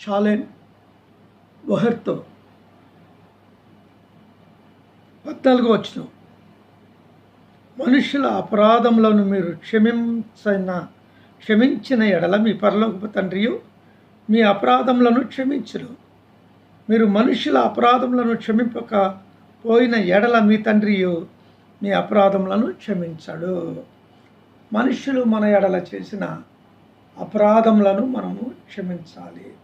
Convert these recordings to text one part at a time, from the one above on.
షాలెన్ బొహర్తో పద్నాలుగో వచ్చిన. మనుషుల అపరాధములను మీరు క్షమించిన క్షమించిన ఎడల మీ పరలోకపు తండ్రియు మీ అపరాధములను క్షమించరు మీరు మనుషుల అపరాధములను క్షమింపక పోయిన ఎడల మీ తండ్రియు మీ అపరాధములను క్షమించడు. మనుషులు మన ఎడల చేసిన అపరాధములను మనము క్షమించాలి.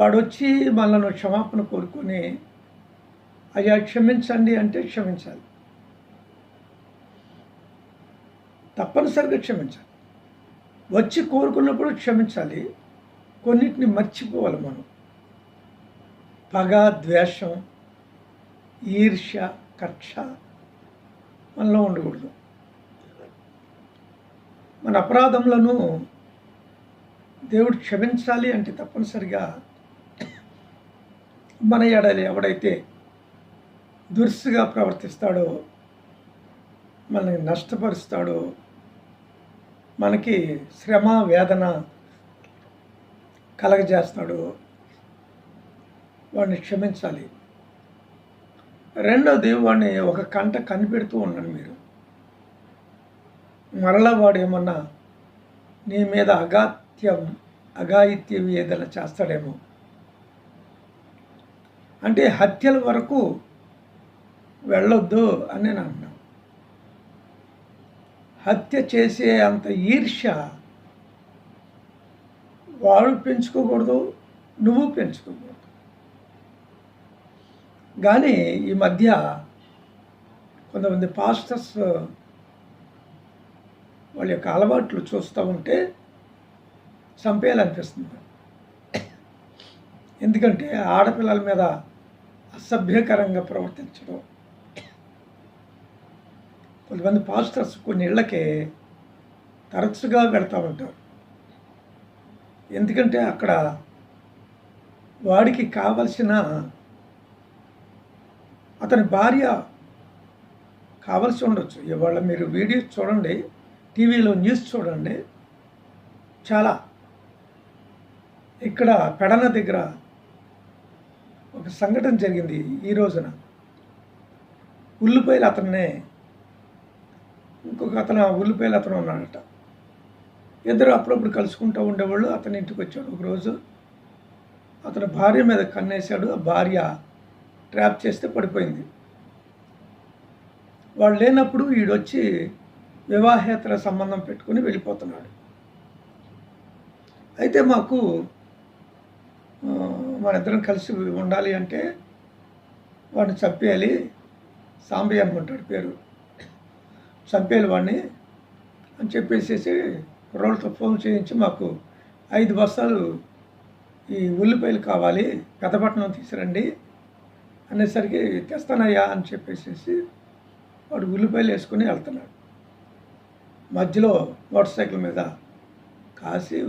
వాడు వచ్చి మనను క్షమాపణ కోరుకొని అయ్యా క్షమించండి అంటే క్షమించాలి. తప్పనిసరిగా క్షమించాలి. వచ్చి కోరుకున్నప్పుడు క్షమించాలి. కొన్నిటిని మర్చిపోవాలి మనం. పగ ద్వేషం ఈర్ష్య కక్ష మనలో ఉండకూడదు. మన అపరాధములను దేవుడు క్షమించాలి అంటే తప్పనిసరిగా మన ఎడలి ఎవడైతే దురుసుగా ప్రవర్తిస్తాడో మనల్ని నష్టపరుస్తాడో మనకి శ్రమ వేదన కలగజేస్తాడు వాడిని క్షమించాలి. రెండోది వాడిని ఒక కంట కనిపెడుతూ ఉండండి మీరు. మరలా వాడు ఏమన్నా నీ మీద అగాత్యం అఘాయిత్యం ఏదైనా చేస్తాడేమో. అంటే హత్యల వరకు వెళ్ళొద్దు అని నేను అన్నాను హత్య చేసే అంత ఈర్ష్య వాడు పెంచుకోకూడదు నువ్వు పెంచుకోకూడదు. కానీ ఈ మధ్య కొంతమంది పాస్టర్స్ వాళ్ళ యొక్క అలవాట్లు చూస్తూ ఉంటే చంపేయాలనిపిస్తుంది. ఎందుకంటే ఆడపిల్లల మీద అసభ్యకరంగా ప్రవర్తించడం. కొంతమంది పాస్టర్స్ కొన్ని ఇళ్ళకే తరచుగా వెళ్తూ ఉంటారు. ఎందుకంటే అక్కడ వాడికి కావలసిన అతని భార్య కావలసి ఉండొచ్చు. ఇవాళ మీరు వీడియోస్ చూడండి టీవీలో న్యూస్ చూడండి చాలా ఇక్కడ పెడన దగ్గర ఒక సంఘటన జరిగింది ఈ రోజున. ఉల్లిపాయలు అతన్నే ఇంకొక అతను ఉల్లిపాయలు అతను ఉన్నాడట. ఇద్దరు అప్పుడప్పుడు కలుసుకుంటూ ఉండేవాళ్ళు. అతని ఇంటికి వచ్చాడు ఒకరోజు అతను భార్య మీద కన్నేశాడు. ఆ భార్య ట్రాప్ చేస్తే పడిపోయింది. వాళ్ళు లేనప్పుడు వీడొచ్చి వివాహేతర సంబంధం పెట్టుకుని వెళ్ళిపోతున్నాడు. అయితే మాకు మనిద్దరం మన ఇద్దరం కలిసి ఉండాలి అంటే వాడిని చంపేయాలి. సాంబి అనుకుంటాడు పేరు. చంపేయాలి వాడిని అని చెప్పేసేసి కుర్రోళ్ళతో ఫోన్ చేయించి మాకు ఐదు బస్తాలు ఈ ఉల్లిపాయలు కావాలి పెద్దపట్నం తీసురండి అనేసరికి తెస్తానయ్యా అని చెప్పేసేసి వాడు ఉల్లిపాయలు వేసుకుని వెళ్తున్నాడు. మధ్యలో మోటార్ సైకిల్ మీద కాసి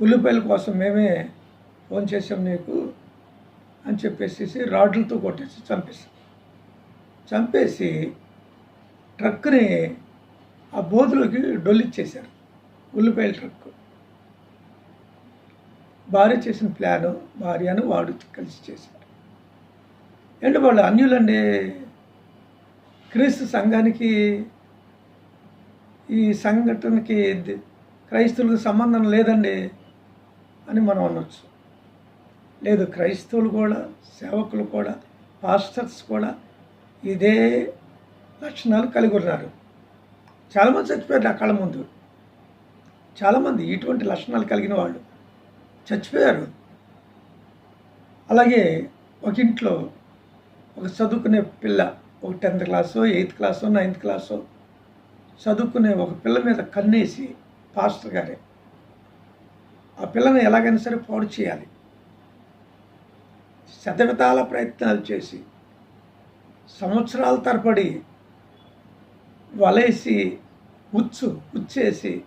ఉల్లిపాయల కోసం మేమే ఫోన్ చేసాం నీకు అని చెప్పేసి రాడ్లతో కొట్టేసి చంపేసి చంపేసి ట్రక్ని ఆ బోధులోకి డొల్లిచ్చేశారు. ఉల్లిపాయల ట్రక్ భార్య చేసిన ప్లాను భార్యను వాడు కలిసి చేశారు ఏంటి వాళ్ళు అన్యులండి? క్రీస్తు సంఘానికి ఈ సంఘటనకి ది- క్రైస్తవులకు సంబంధం లేదండి అని మనం అనొచ్చు. లేదు క్రైస్తవులు కూడా సేవకులు కూడా పాస్టర్స్ కూడా ఇదే లక్షణాలు కలిగి ఉన్నారు. చాలామంది చచ్చిపోయారు నా కళ్ళ ముందు. చాలామంది ఇటువంటి లక్షణాలు కలిగిన వాళ్ళు చచ్చిపోయారు. అలాగే ఒక ఇంట్లో ఒక చదువుకునే పిల్ల ఒక టెన్త్ క్లాసో ఎయిత్ క్లాసో నైన్త్ క్లాసో చదువుకునే ఒక పిల్ల మీద కన్నేసి పాస్టర్ గారే. ఆ పిల్లని ఎలాగైనా సరే పాడు చేయాలి. శతవిధాల ప్రయత్నాలు చేసి సంవత్సరాల తరబడి వలేసి ఉచ్చు ఉచ్చేసి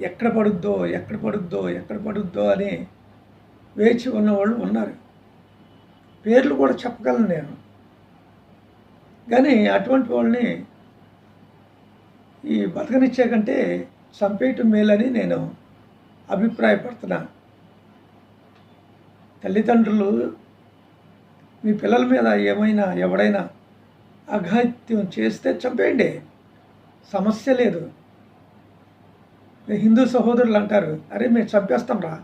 ఎక్కడ పడుద్దో ఎక్కడ పడుద్దో ఎక్కడ పడుద్దో అని వేచి ఉన్నవాళ్ళు ఉన్నారు. పేర్లు కూడా చెప్పగలను నేను. కానీ అటువంటి వాళ్ళని ఈ బతకనిచ్చే కంటే చంపేయటం మేలని నేను అభిప్రాయపడుతున్నాను. తల్లిదండ్రులు మీ పిల్లల మీద ఏమైనా ఎవడైనా అఘాత్యం చేస్తే చంపేయండి. సమస్య లేదు. హిందూ సహోదరులు అంటారు అరే మేము చంపేస్తాం రా.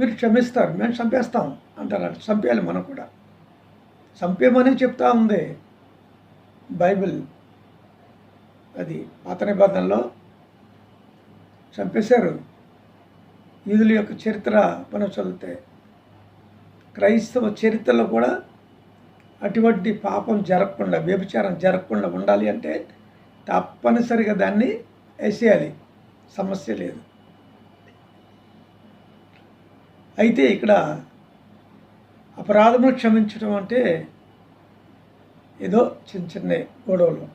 మీరు క్షమిస్తారు మేము చంపేస్తాం అంటారు. చంపేయాలి మనం కూడా. చంపేమని చెప్తా ఉంది బైబిల్. అది పాత నిబంధనలో చంపేశారు. యూదుల యొక్క చరిత్ర మనం చదివితే క్రైస్తవ చరిత్రలో కూడా అటువంటి పాపం జరగకుండా వ్యభిచారం జరగకుండా ఉండాలి అంటే తప్పనిసరిగా దాన్ని వేసేయాలి. సమస్య లేదు. అయితే ఇక్కడ అపరాధములు క్షమించడం అంటే ఏదో చిన్న చిన్న గొడవలు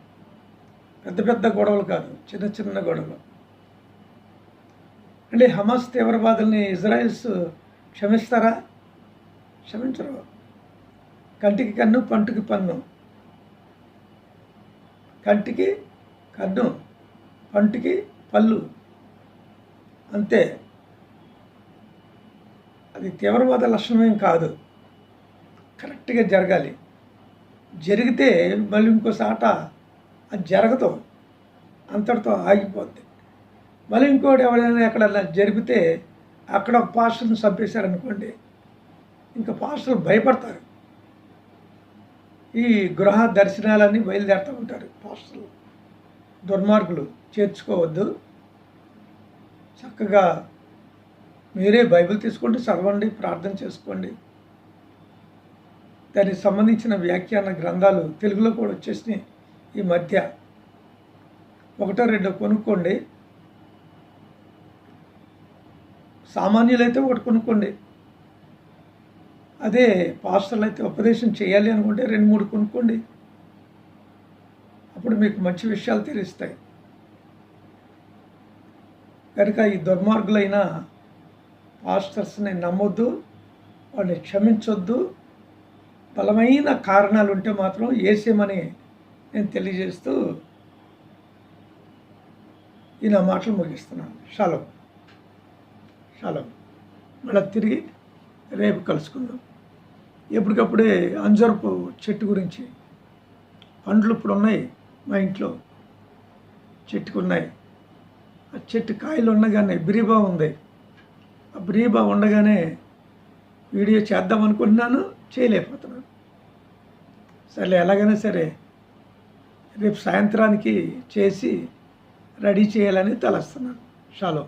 పెద్ద పెద్ద గొడవలు కాదు చిన్న చిన్న గొడవలు. అంటే హమాస్ తీవ్రవాదుల్ని ఇజ్రాయిల్స్ క్షమిస్తారా? క్షమించరు. కంటికి కన్ను పంటికి పన్ను. కంటికి కన్ను పంటికి పళ్ళు. అంతే. అది తీవ్రవాద లక్షణమేం కాదు. కరెక్ట్గా జరగాలి. జరిగితే మళ్ళీ ఇంకోసాట అది జరగదు. అంతటితో ఆగిపోద్ది. మళ్ళీ ఇంకోటి ఎవరైనా ఎక్కడన్నా జరిపితే అక్కడ ఒక పాస్టర్ని చంపేశారనుకోండి ఇంకా పాస్టర్లు భయపడతారు. ఈ గృహ దర్శనాలన్నీ బయలుదేరుతూ ఉంటారు పాస్టర్లు. దుర్మార్గులు చేర్చుకోవద్దు. చక్కగా మీరే బైబిల్ తీసుకోండి చదవండి ప్రార్థన చేసుకోండి. దానికి సంబంధించిన వ్యాఖ్యాన గ్రంథాలు తెలుగులో కూడా వచ్చేసినాయి ఈ మధ్య. ఒకటో రెండో కొనుక్కోండి. సామాన్యులైతే ఒకటి కొనుక్కోండి. అదే పాస్టర్లు అయితే ఉపదేశం చేయాలి అనుకుంటే రెండు మూడు కొనుక్కోండి. అప్పుడు మీకు మంచి విషయాలు తెలుస్తాయి. కనుక ఈ దుర్మార్గులైన పాస్టర్స్ని నమ్మొద్దు వాళ్ళని క్షమించొద్దు. బలమైన కారణాలు ఉంటే మాత్రం ఏసేమని నేను తెలియజేస్తూ ఈ నా మాటలు ముగిస్తున్నాను. షాలో. షాలో. మళ్ళీ తిరిగి రేపు కలుసుకుందాం. ఎప్పటికప్పుడే అంజరపు చెట్టు గురించి పండ్లు ఇప్పుడు ఉన్నాయి మా ఇంట్లో. చెట్టుకు ఉన్నాయి. ఆ చెట్టు కాయలు ఉండగానే బ్రీబా ఉంది. ఆ బ్రీబా ఉండగానే వీడియో చేద్దాం అనుకుంటున్నాను చేయలేకపోతున్నాను. సరే ఎలాగైనా సరే రేపు సాయంత్రానికి చేసి రెడీ చేయాలని తలస్తున్నాను. షాలో.